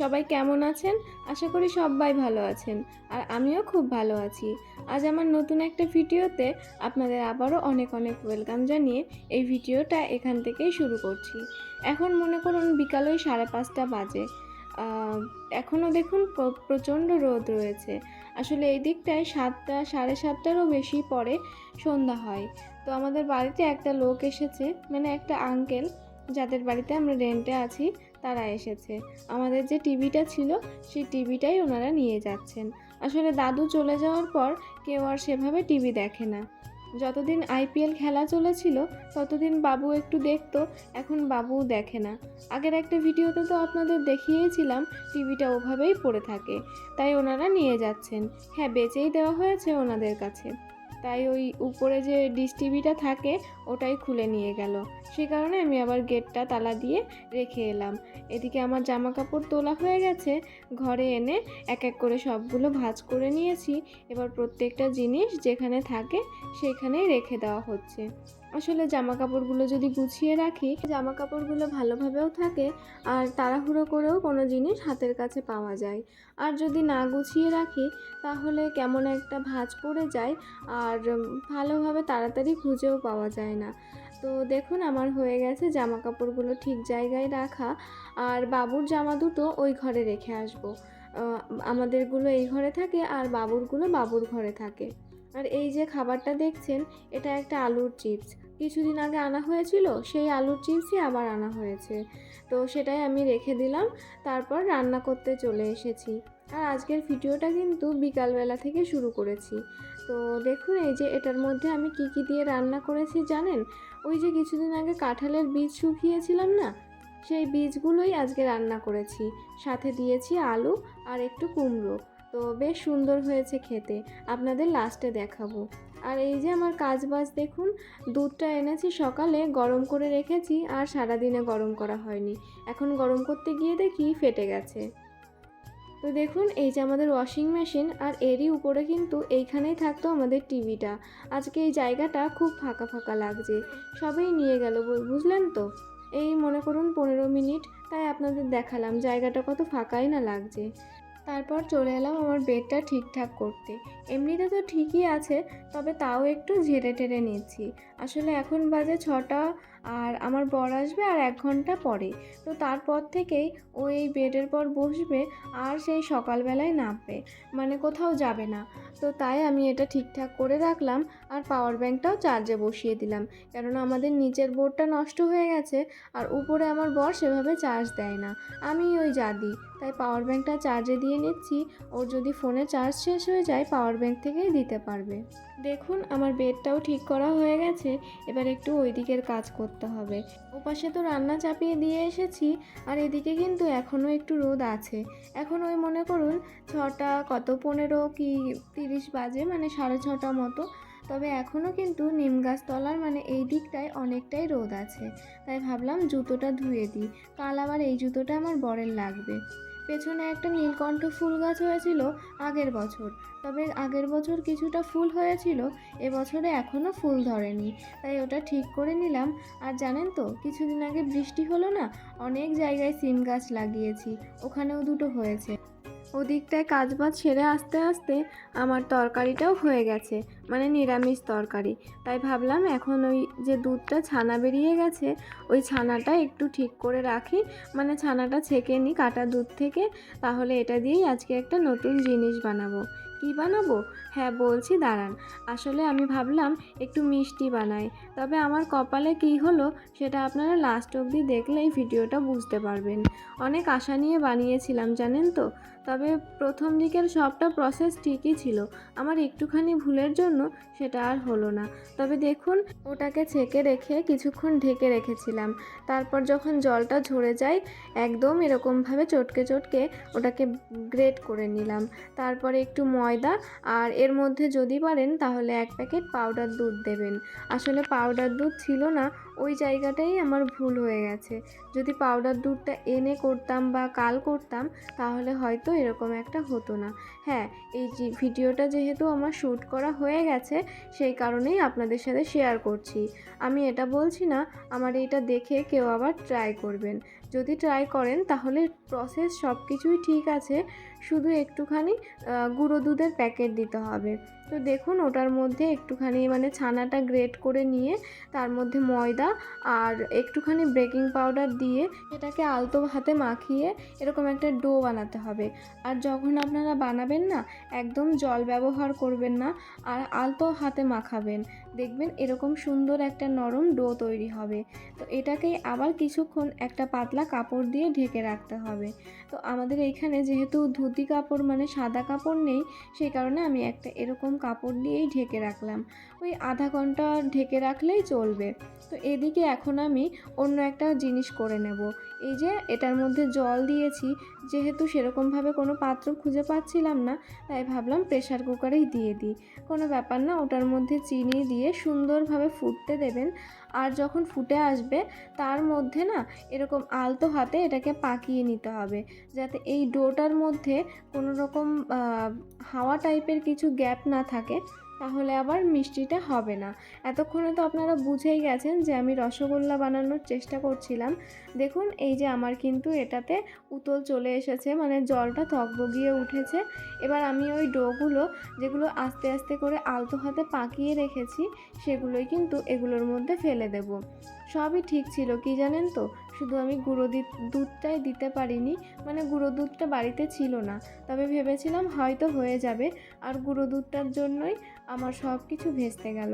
সবাই কেমন আছেন? আশা করি সবাই ভালো আছেন। আর আমিও খুব ভালো আছি। আজ আমার নতুন একটা ভিডিওতে আপনাদের আবারও অনেক অনেক ওয়েলকাম জানিয়ে এই ভিডিওটা এখান থেকেই শুরু করছি। এখন মনে করুন বিকাল ওই সাড়ে পাঁচটা বাজে। এখনও দেখুন প্রচণ্ড রোদ রয়েছে। আসলে এই দিকটায় সাতটা, সাড়ে সাতটারও বেশি পরে সন্ধ্যা হয়। তো আমাদের বাড়িতে একটা লোক এসেছে মানে একটা আঙ্কেল যাদের বাড়িতে আমরা রেন্টে আছি তারা এসেছে। আমাদের যে টিভিটা ছিল, সেই টিভিটাই ওনারা নিয়ে যাচ্ছেন। আসলে দাদু চলে যাওয়ার পর কেউ আর সেভাবে টিভি দেখে না। যতদিন আইপিএল খেলা চলেছিল, ততদিন বাবু একটু দেখতো, এখন বাবুও দেখে না। আগের একটা ভিডিওতে তো আপনাদের দেখিয়েছিলাম, টিভিটা ওভাবেই পড়ে থাকে। তাই ওনারা নিয়ে যাচ্ছেন। হ্যাঁ বেচেই দেওয়া হয়েছে ওনাদের কাছে। তাই ওই উপরে যে ডিস টিভিটা থাকে, ওটাই খুলে নিয়ে গেল। সে কারণে আমি আবার গেটটা তালা দিয়ে রেখে এলাম। এদিকে আমার জামা কাপড় তোলা হয়ে গেছে। ঘরে এনে এক এক করে সবগুলো ভাজ করে নিয়েছি। এবার প্রত্যেকটা জিনিস যেখানে থাকে, সেখানেই রেখে দেওয়া হচ্ছে। আসলে জামা কাপড়গুলো যদি গুছিয়ে রাখি জামা কাপড়গুলো ভালোভাবেও থাকে আর তাড়াহুড়ো করেও কোনো জিনিস হাতের কাছে পাওয়া যায়। আর যদি না গুছিয়ে রাখি, তাহলে কেমন একটা ভাঁজ পড়ে যায় আর ভালোভাবে তাড়াতাড়ি খুঁজেও পাওয়া যায় না। তো দেখুন, আমার হয়ে গেছে জামা কাপড়গুলো ঠিক জায়গায় রাখা আর বাবুর জামা দুটো ওই ঘরে রেখে আসব। আমাদেরগুলো এই ঘরে থাকে আর বাবুরগুলো বাবুর ঘরে থাকে। আর এই যে খাবারটা দেখছেন, এটা একটা আলুর চিপস। কিছুদিন আগে আনা হয়েছিল, সেই আলুর চিপসই আবার আনা হয়েছে। তো সেটাই আমি রেখে দিলাম, তারপর রান্না করতে চলে এসেছি। আর আজকের ভিডিওটা কিন্তু বিকালবেলা থেকে শুরু করেছি। তো দেখুন, এই যে এটার মধ্যে আমি কি কি দিয়ে রান্না করেছি জানেন? ওই যে কিছুদিন আগে কাঁঠালের বীজ শুকিয়েছিলাম না? সেই বীজগুলোই আজকে রান্না করেছি। সাথে দিয়েছি আলু আর একটু কুমড়ো। তো বেশ সুন্দর হয়েছে খেতে। আপনাদের লাস্টে দেখাবো। আর এই যে আমার কাজ বাজ দেখুন, দুধটা এনেছি সকালে, গরম করে রেখেছি আর সারাদিনে গরম করা হয়নি। এখন গরম করতে গিয়ে দেখি ফেটে গেছে। তো দেখুন, এই যে আমাদের ওয়াশিং মেশিন আর এরই উপরে কিন্তু এইখানেই থাকতো আমাদের টিভিটা। আজকে এই জায়গাটা খুব ফাঁকা ফাঁকা লাগছে। সবাই নিয়ে গেল বুঝলেন তো? এই মনে করুন পনেরো মিনিট, তাই আপনাদের দেখালাম জায়গাটা কত ফাঁকাই না লাগছে। তারপর চলে এলাম আমার বেডটা ঠিকঠাক করতে। এমনিতে তো ঠিকই আছে, তবে তাও একটু ঝেড়ে টেরে নিচ্ছি। আসলে এখন বাজে ছটা আর আমার বর আসবে আর এক ঘণ্টা পরে। তো তারপর থেকেই ও এই বেডের পর বসবে আর সেই সকালবেলায় নামবে। মানে কোথাও যাবে না। তো তাই আমি এটা ঠিকঠাক করে রাখলাম আর পাওয়ার ব্যাঙ্কটাও চার্জে বসিয়ে দিলাম। কেননা আমাদের নিচের বোর্ডটা নষ্ট হয়ে গেছে আর উপরে আমার বর সেভাবে চার্জ দেয় না। আমি ওই দিই। তাই পাওয়ার ব্যাঙ্কটা চার্জে দিয়ে নিচ্ছি। ওর যদি ফোনে চার্জ শেষ হয়ে যায় পাওয়ার ব্যাঙ্ক থেকেই দিতে পারবে। দেখুন, আমার বেডটাও ঠিক করা হয়ে গেছে। এবার একটু ওই দিকের কাজ করতে হবে। ওপাশে তো রান্না চাপিয়ে দিয়ে এসেছি, আর এদিকে কিন্তু এখনও একটু রোদ আছে। এখন ওই মনে করুন ছটা, কত পনেরো কি তিরিশ বাজে মানে সাড়ে ছটা মতো। তবে এখনও কিন্তু নিম গাছ তলার মানে এই দিকটায় অনেকটাই রোদ আছে। তাই ভাবলাম জুতোটা ধুয়ে দিই। কাল আবার এই জুতোটা আমার বরের লাগবে। পেছনে একটা নীলকণ্ঠ ফুল গাছ হয়েছিল আগের বছর। তবে আগের বছর কিছুটা ফুল হয়েছিল এবছরে এখনও ফুল ধরেনি। তাই ওটা ঠিক করে নিলাম। আর জানেন তো, কিছুদিন আগে বৃষ্টি হলো না, অনেক জায়গায় সিম গাছ লাগিয়েছি, ওখানেও দুটো হয়েছে। ওদিকটায় কাজ বাজ সেরে আস্তে আস্তে আমার তরকারিটাও হয়ে গেছে মানে নিরামিষ তরকারি। তাই ভাবলাম এখন ওই যে দুধটা ছানা বেরিয়ে গেছে, ওই ছানাটা একটু ঠিক করে রাখি মানে ছানাটা ছেঁকে নিই কাটা দুধ থেকে, তাহলে এটা দিয়েই আজকে একটা নতুন জিনিস বানাবো। কি বানাবো? হ্যাঁ বলছি, দাঁড়ান। আসলে আমি ভাবলাম একটু মিষ্টি বানাই, তবে আমার কপালে কী হলো সেটা আপনারা লাস্ট অবধি দেখলেই ভিডিওটা বুঝতে পারবেন। অনেক আশা নিয়ে বানিয়েছিলাম, জানেন তো? তবে প্রথম দিকের সবটা প্রসেস ঠিকই ছিল। আমার একটুখানি ভুলের জন্য সেটা আর হলো না। তবে দেখুন, ওটাকে ছেঁকে রেখে কিছুক্ষণ ঢেকে রেখেছিলাম। তারপর যখন জলটা ঝরে যায়, একদম এরকমভাবে চটকে চটকে ওটাকে গ্রেট করে নিলাম। তারপরে একটু ময়দা, আর এর মধ্যে যদি পারেন তাহলে এক প্যাকেট পাউডার দুধ দেবেন। আসলে পাউডার দুধ ছিল না ওই জায়গাটাই আমার ভুল হয়ে গেছে। যদি পাউডার দুধটা এনে করতাম বা কাল করতাম, তাহলে হয়তো এরকম একটা হতো না। হ্যাঁ এই যে ভিডিওটা যেহেতু আমার শ্যুট করা হয়ে গেছে, সেই কারণেই আপনাদের সাথে শেয়ার করছি। আমি এটা বলছি না, আমার এটা দেখে কেউ আবার ট্রাই করবেন। যদি ট্রাই করেন, তাহলে প্রসেস সব কিছুই ঠিক আছে। শুধু একটুখানি গুঁড়ো দুধের প্যাকেট দিতে হবে। তো দেখুন, ওটার মধ্যে একটুখানি মানে ছানাটা গ্রেট করে নিয়ে, তার মধ্যে ময়দা আর একটুখানি বেকিং পাউডার দিয়ে এটাকে আলতো হাতে মাখিয়ে এরকম একটা ডো বানাতে হবে। আর যখন আপনারা বানাবেন না, একদম জল ব্যবহার করবেন না আর আলতো হাতে মাখাবেন। দেখবেন এরকম সুন্দর একটা নরম ডো তৈরি হবে। তো এটাকেই আবার কিছুক্ষণ একটা পাতলা কাপড় দিয়ে ঢেকে রাখতে হবে। তো আমাদের এইখানে যেহেতু ধুতি কাপড় মানে সাদা কাপড় নেই, সেই কারণে আমি একটা এরকম কাপড় দিয়েই ঢেকে রাখলাম। ওই আধা ঘণ্টা ঢেকে রাখলেই চলবে। তো এদিকে এখন আমি অন্য একটা জিনিস করে নেব। এই যে এটার মধ্যে জল দিয়েছি, যেহেতু সেরকমভাবে কোনো পাত্র খুঁজে পাচ্ছিলাম না, তাই ভাবলাম প্রেশার কুকারেই দিয়ে দিই। কোনো ব্যাপার না, ওটার মধ্যে চিনি দিয়ে সুন্দরভাবে ফুটতে দেবেন। আর যখন ফুটে আসবে, তার মধ্যে না এরকম আলতো হাতে এটাকে পাকিয়ে নিতে হবে, যাতে এই ডোটার মধ্যে কোনো রকম হাওয়া টাইপের কিছু গ্যাপ না থাকে, তাহলে আবার মিষ্টিটা হবে না। এতক্ষণে তো আপনারা বুঝেই গেছেন যে আমি রসগোল্লা বানানোর চেষ্টা করছিলাম। দেখুন, এই যে আমার কিন্তু এটাতে উতল চলে এসেছে মানে জলটা থকবগিয়ে উঠেছে। এবার আমি ওই ডোগুলো, যেগুলো আস্তে আস্তে করে আলতো হাতে পাকিয়ে রেখেছি, সেগুলোই কিন্তু এগুলোর মধ্যে ফেলে দেব। সবই ঠিক ছিল, কি জানেন তো? শুধু আমি গুঁড়ো দুধটাই দিতে পারিনি মানে গুঁড়ো দুধটা বাড়িতে ছিল না। তবে ভেবেছিলাম হয়তো হয়ে যাবে, আর গুঁড়ো দুধটার জন্যই আমার সব কিছু ভেস্তে গেল।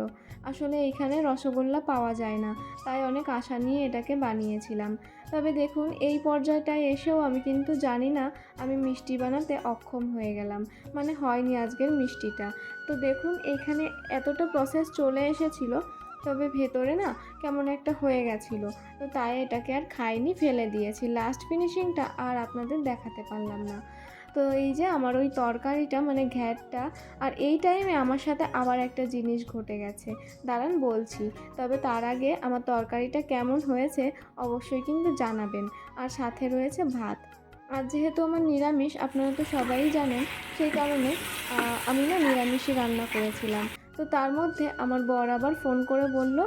আসলে এখানে রসগোল্লা পাওয়া যায় না, তাই অনেক আশা নিয়ে এটাকে বানিয়েছিলাম। তবে দেখুন, এই পর্যায়টায় এসেও আমি কিন্তু জানি না, আমি মিষ্টি বানাতে অক্ষম হয়ে গেলাম মানে হয়নি আজকের মিষ্টিটা। তো দেখুন, এখানে এতটা প্রসেস চলে এসেছিল তবে ভেতরে না কেমন একটা হয়ে গেছিল। তো তাই এটাকে আর খাইনি, ফেলে দিয়েছি। লাস্ট ফিনিশিংটা আর আপনাদের দেখাতে পারলাম না। তো এই যে আমার ওই তরকারিটা মানে ঘ্যাটটা, আর এই টাইমে আমার সাথে আবার একটা জিনিস ঘটে গেছে। দাঁড়ান, বলছি। তবে তার আগে আমার তরকারিটা কেমন হয়েছে অবশ্যই কিন্তু জানাবেন। আর সাথে রয়েছে ভাত। আর যেহেতু আমার নিরামিষ, আপনারা তো সবাই জানেন, সেই কারণে আমি না নিরামিষই রান্না করেছিলাম। তো তার মধ্যে আমার বর আবার ফোন করে বলল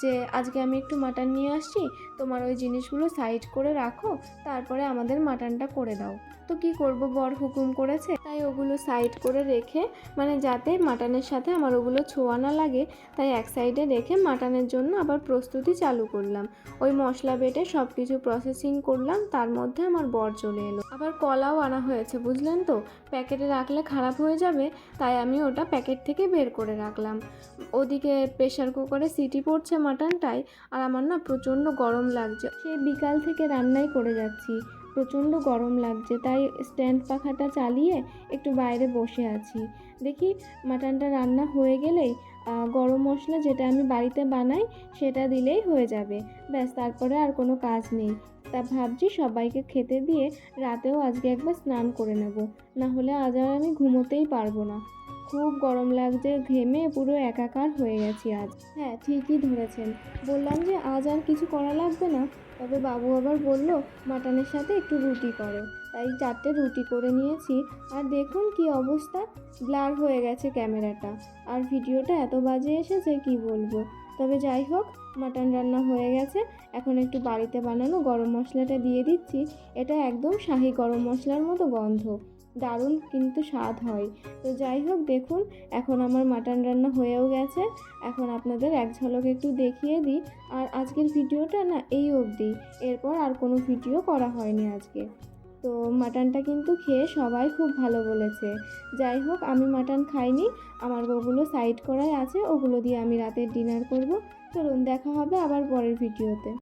যে, আজকে আমি একটু মাটন নিয়ে আসছি, তোমার ওই জিনিসগুলো সাইড করে রাখো, তারপরে আমাদের মাটনটা করে দাও। তো কি করব? বর হুকুম করেছে। তাই ওগুলো সাইড করে রেখে মানে যাতে মাটনের সাথে আমার ওগুলো ছোঁয়া না লাগে, তাই এক সাইডে রেখে মাটনের জন্য আবার প্রস্তুতি চালু করলাম। ওই মশলা বেটে সব কিছু প্রসেসিং করলাম, তার মধ্যে আমার বর চলে এলো। আবার কলাও আনা হয়েছে, বুঝলেন তো? প্যাকেটে রাখলে খারাপ হয়ে যাবে, তাই আমি ওটা প্যাকেট থেকে বের করে রাখলাম। ওদিকে প্রেশার কুকারে সিটি পড়ছে মাটনটাই আর আমার না প্রচণ্ড গরম লাগছে। সেই বিকাল থেকে রান্নাই করে যাচ্ছি। প্রচণ্ড গরম লাগছে, তাই স্ট্যান্ড পাখাটা চালিয়ে একটু বাইরে বসে আছি। দেখি মাটনটা রান্না হয়ে গেলেই গরম মশলা যেটা আমি বাড়িতে বানাই সেটা দিলেই হয়ে যাবে। ব্যাস, তারপরে আর কোনো কাজ নেই। তা ভাবছি সবাইকে খেতে দিয়ে রাতেও আজকে একবার স্নান করে নেব। না হলে আজ আর আমি ঘুমোতেই পারব না। খুব গরম লাগছে, ঘেমে পুরো একাকার হয়ে গেছি আজ। হ্যাঁ ঠিকই ধরেছেন। বললাম যে আজ আর কিছু করা লাগবে না। তবে বাবু আবার বলল, মাটনের সাথে একটু রুটি করো। তাই চারটে রুটি করে নিয়েছি। আর দেখুন কি অবস্থা, ব্লার হয়ে গেছে ক্যামেরাটা। আর ভিডিওটা এত বাজে এসেছে, কি বলব? তবে যাই হোক, মাটন রান্না হয়ে গেছে। এখন একটু বাড়িতে বানানো গরম মশলাটা দিয়ে দিচ্ছি। এটা একদম শাহি গরম মশলার মতো গন্ধ। দারুণ কিন্তু স্বাদ হয়। তো যাই হোক, দেখুন, এখন আমার মাটন রান্না হয়েও গেছে। এখন আপনাদের এক ঝলক একটু দেখিয়ে দিই। আর আজকের ভিডিওটা না এই অবধি। এরপর আর কোনো ভিডিও করা হয়নি আজকে। তো মাটনটা কিন্তু খেয়ে সবাই খুব ভালো বলেছে। যাই হোক, আমি মাটন খাইনি। আমার ওগুলো সাইড করাই আছে। ওগুলো দিয়ে আমি রাতের ডিনার করব। চলুন, দেখা হবে আবার পরের ভিডিওতে।